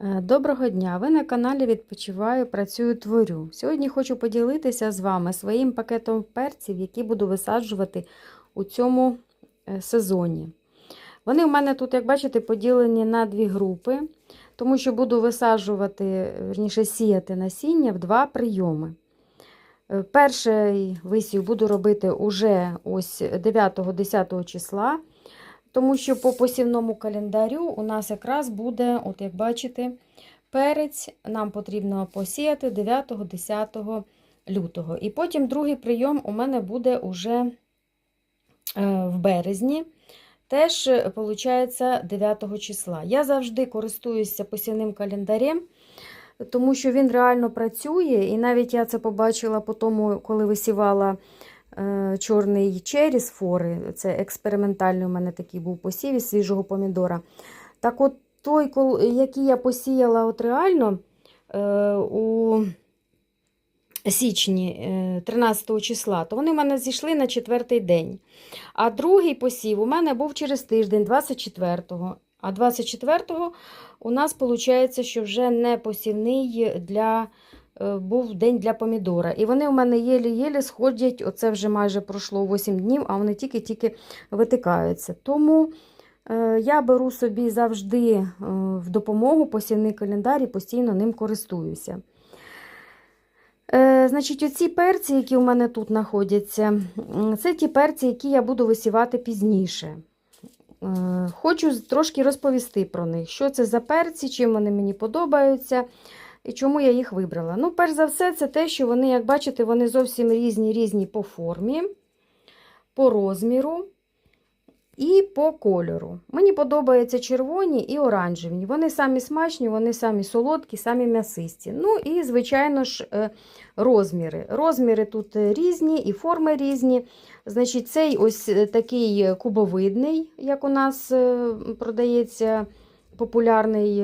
Е, Доброго дня! Ви на каналі Відпочиваю, працюю, творю. Сьогодні хочу поділитися з вами своїм пакетом перців, які буду висаджувати у цьому е, сезоні. Вони в мене тут, як бачите, поділені на дві групи, тому що буду висаджувати, верніше сіяти насіння в два прийоми. Е, Перший висів буду робити уже ось 9-10 числа. Тому що по посівному календарю у нас якраз буде, от як бачите, перець нам потрібно посіяти 9-10 лютого. І потім другий прийом у мене буде уже в березні, теж, виходить, 9 числа. Я завжди користуюся посівним календарем, тому що він реально працює. І навіть я це побачила по тому, коли висівала чорний чері з фори. Це експериментальний у мене такий був посів із свіжого помідора. Так от той, який я посіяла от реально у січні 13 числа, то вони в мене зійшли на четвертий день. А другий посів у мене був через тиждень, 24-го. А 24-го у нас виходить, що вже не посівний для був день для помідора. І вони у мене єлі-єлі сходять, оце вже майже пройшло 8 днів, а вони тільки-тільки витикаються. Тому е, я беру собі завжди е, в допомогу посівний календар і постійно ним користуюся. Е, Значить, оці перці, які у мене тут знаходяться, це ті перці, які я буду висівати пізніше. Хочу трошки розповісти про них, що це за перці, чим вони мені подобаються. І чому я їх вибрала? Ну, перш за все, це те, що вони, як бачите, вони зовсім різні різні по формі, по розміру і по кольору. Мені подобаються червоні і оранжеві. Вони самі смачні, вони самі солодкі, самі м'ясисті. Ну і, звичайно ж, розміри. Розміри тут різні і форми різні. Значить, цей ось такий кубовидний, як у нас продається популярний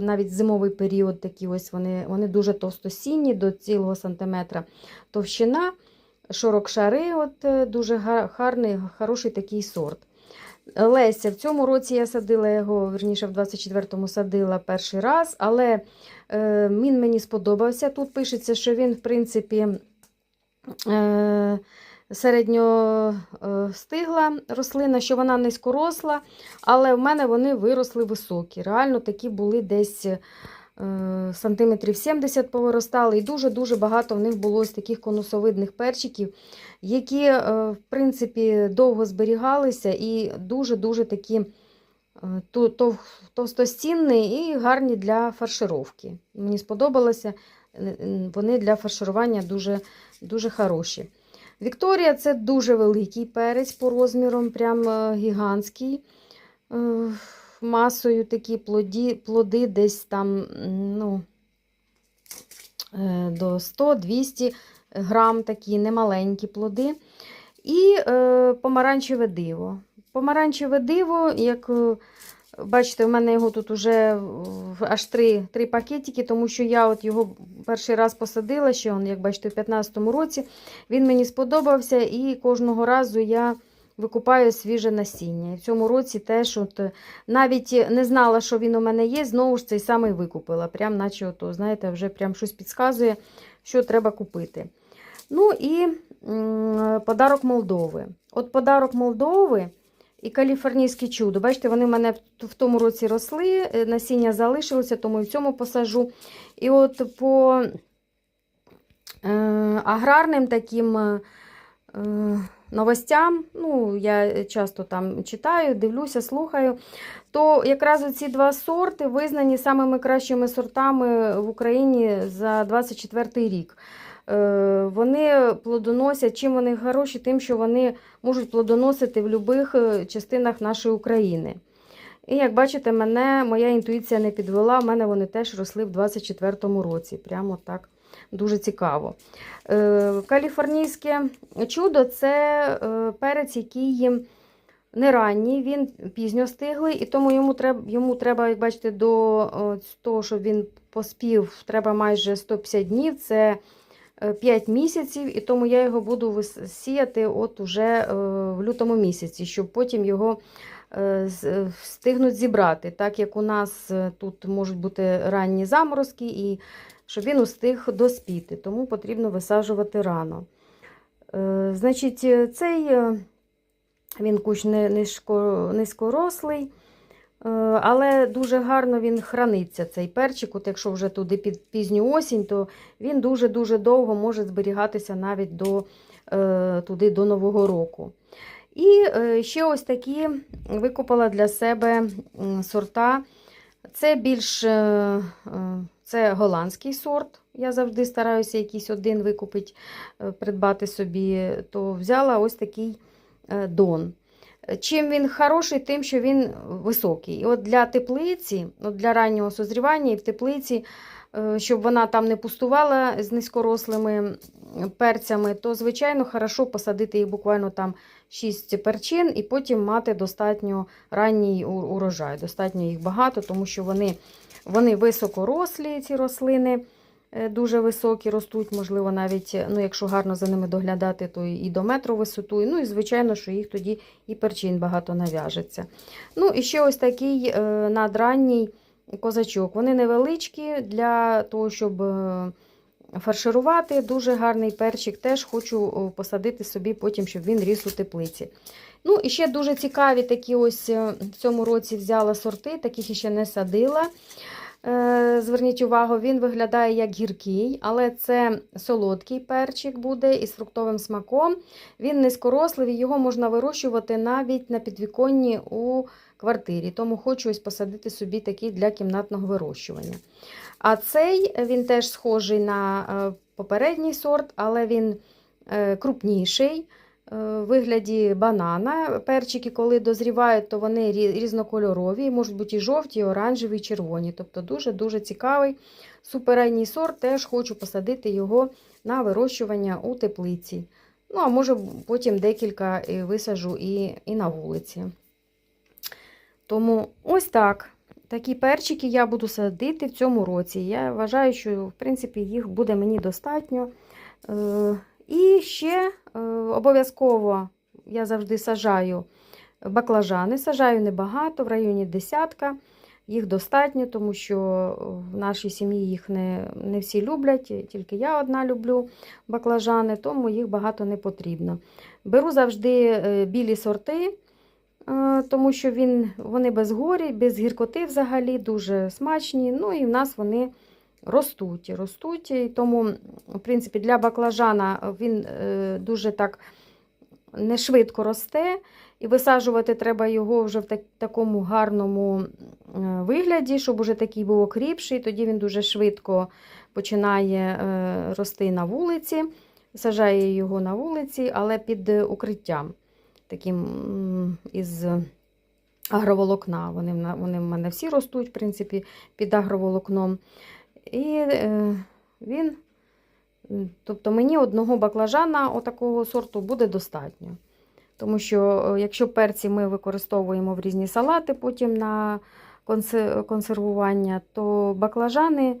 навіть зимовий період, такі ось вони вони дуже товстосінні, до цілого сантиметра товщина, широкшари, от дуже гарний, хороший такий сорт. Леся, в цьому році я садила його, верніше, в 24-му садила перший раз, але е, він мені сподобався. Тут пишеться, що він, в принципі, е, середньо стигла рослина, що вона низькоросла, але в мене вони виросли високі. Реально такі були десь сантиметрів 70 повиростали, і дуже-дуже багато в них було ось таких конусовидних перчиків, які, в принципі, довго зберігалися і дуже-дуже такі товстостінні і гарні для фаршировки. Мені сподобалося, вони для фарширування дуже, дуже хороші. Вікторія це дуже великий перець по розмірам, прям гігантський. Масою такі плоді, плоди десь там ну, до 100-200 грам такі немаленькі плоди. І е, помаранчеве диво. Помаранчеве диво, як бачите, в мене його тут вже аж три три пакетики, тому що я от його перший раз посадила, ще, он, як бачите, у 2015 році. Він мені сподобався, і кожного разу я викупаю свіже насіння. І в цьому році теж от, навіть не знала, що він у мене є, знову ж цей самий викупила. Прям наче ото, знаєте, вже прям щось підказує, що треба купити. Ну і м подарок Молдови. От подарок Молдови і каліфорнійське чудо. Бачите, вони в мене в тому році росли, насіння залишилося, тому і в цьому посажу. І от по е аграрним таким. Е новостям, ну, я часто там читаю, дивлюся, слухаю, то якраз ці два сорти визнані самими кращими сортами в Україні за 24 рік. Вони плодоносять, чим вони хороші, тим, що вони можуть плодоносити в будь-яких частинах нашої України. І як бачите, мене моя інтуїція не підвела, в мене вони теж росли в 24-му році. Прямо так дуже цікаво. Каліфорнійське чудо це перець, який не ранній, він пізньо стиглий, і тому йому треба, йому треба, як бачите, до того, щоб він поспів, треба майже 150 днів. Це 5 місяців, і тому я його буду сіяти от уже в лютому місяці, щоб потім його е, е, встигнуть зібрати, так як у нас е, тут можуть бути ранні заморозки, і щоб він устиг доспіти, тому потрібно висаджувати рано. Е, Значить, е, цей е, він низько, низькорослий, е, але дуже гарно він храниться, цей перчик. От якщо вже туди під пізню осінь, то він дуже-дуже довго може зберігатися навіть до, е, туди до Нового року. І е, ще ось такі викопала для себе сорта. Це більш е, е, це голландський сорт. Я завжди стараюся якийсь один викупити, е, придбати собі, то взяла ось такий е, дон. Чим він хороший, тим, що він високий. І от для теплиці, от для раннього созрівання і в теплиці, е, щоб вона там не пустувала з низькорослими перцями, то, звичайно, хорошо посадити їх буквально там 6 перчин і потім мати достатньо ранній урожай. Достатньо їх багато, тому що вони, вони високорослі, ці рослини. Е, Дуже високі ростуть, можливо, навіть, ну, якщо гарно за ними доглядати, то і до метру висоту. Ну і звичайно, що їх тоді і перчин багато нав'яжеться. Ну, і ще ось такий е, надранній козачок. Вони невеличкі для того, щоб е, фарширувати. Дуже гарний перчик. Теж хочу посадити собі потім, щоб він ріс у теплиці. Ну, і ще дуже цікаві такі ось е, в цьому році взяла сорти, таких ще не садила. Е, Зверніть увагу, він виглядає як гіркий, але це солодкий перчик буде із фруктовим смаком. Він низькорослий, його можна вирощувати навіть на підвіконні у квартирі. Тому хочу ось посадити собі такий для кімнатного вирощування. А цей він теж схожий на е, попередній сорт, але він е, крупніший. Е, вигляді банана. Перчики, коли дозрівають, то вони різнокольорові, можуть бути і жовті, і оранжеві, і червоні. Тобто дуже-дуже цікавий супередній сорт. Теж хочу посадити його на вирощування у теплиці. Ну, а може потім декілька висажу і, і на вулиці. Тому ось так. Такі перчики я буду садити в цьому році. Я вважаю, що в принципі їх буде мені достатньо. І ще е, обов'язково я завжди сажаю баклажани. Сажаю небагато, в районі десятка. Їх достатньо, тому що в нашій сім'ї їх не, не всі люблять, тільки я одна люблю баклажани, тому їх багато не потрібно. Беру завжди е, білі сорти, е, тому що він, вони без горі, без гіркоти взагалі, дуже смачні. Ну і в нас вони ростуть. ростуть. І тому, в принципі, для баклажана він е, дуже так не швидко росте. І висаджувати треба його вже в так- такому гарному е, вигляді, щоб уже такий був окріпший. Тоді він дуже швидко починає е, рости на вулиці. Сажаю його на вулиці, але під е, укриттям таким із агроволокна. Вони, вони в мене всі ростуть, в принципі, під агроволокном. І е, він, тобто мені одного баклажана отакого сорту буде достатньо. Тому що е, якщо перці ми використовуємо в різні салати потім на консервування, то баклажани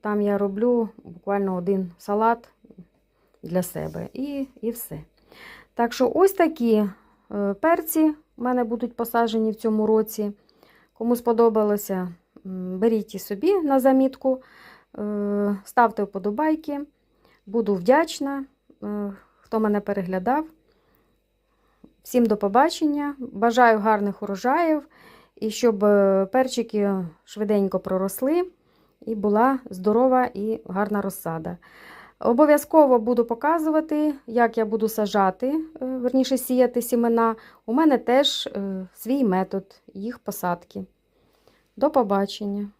там я роблю буквально один салат для себе і, і все. Так що ось такі е, перці в мене будуть посаджені в цьому році. Кому сподобалося, беріть і собі на замітку, е, ставте вподобайки. Буду вдячна, е, хто мене переглядав. Всім до побачення. Бажаю гарних урожаїв і щоб е, перчики швиденько проросли і була здорова і гарна розсада. Обов'язково буду показувати, як я буду сажати, верніше сіяти сімена. У мене теж свій метод їх посадки. До побачення!